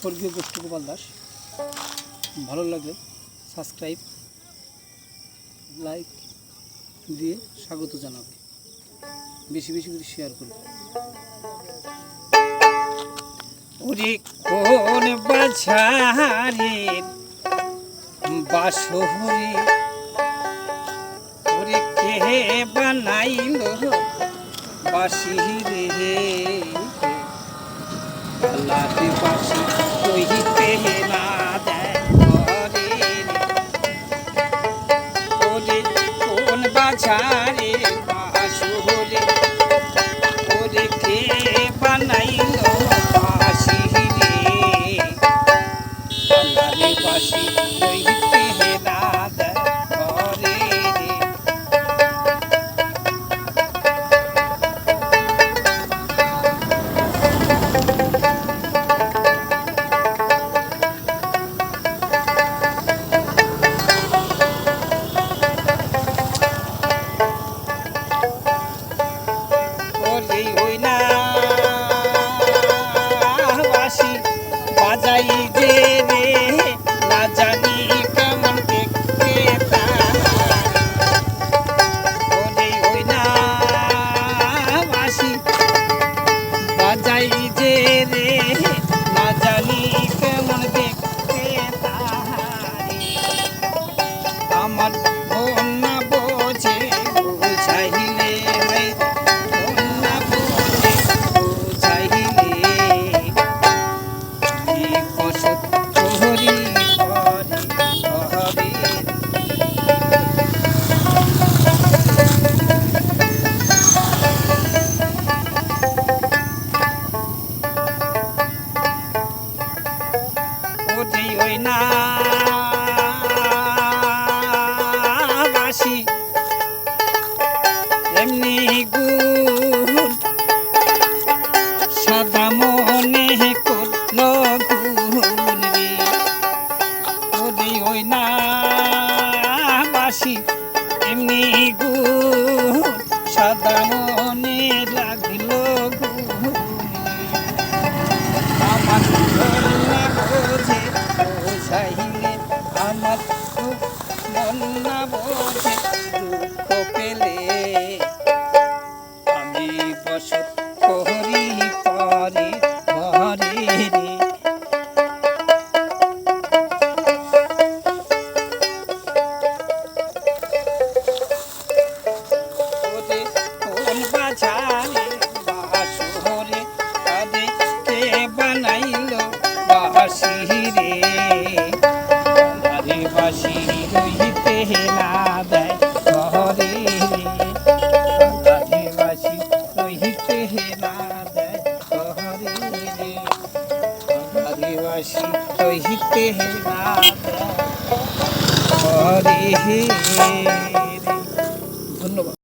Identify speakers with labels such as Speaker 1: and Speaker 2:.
Speaker 1: স্বর্গীয় গোষ্ঠ গোপাল দাস। ভালো লাগলে সাবস্ক্রাইব লাইক দিয়ে স্বাগত জানাবে। বেশি বেশি করে শেয়ার করবে। ওরে কোন বাছারের বাসরে ওরে কে বানাইল বাসি রে? বাসি কইতে না ওরে হই না না। বাসি এমনি গুণ সাদা মনে করল গুণ রে। ওই না বাসি আমার খুব মন বোঝে। না দেয় ঘরে রে আরে বাসি রইতে না দেয় ঘরে রে আরে বাসি রইতে না দেয় ঘরে ধন্যবাদ।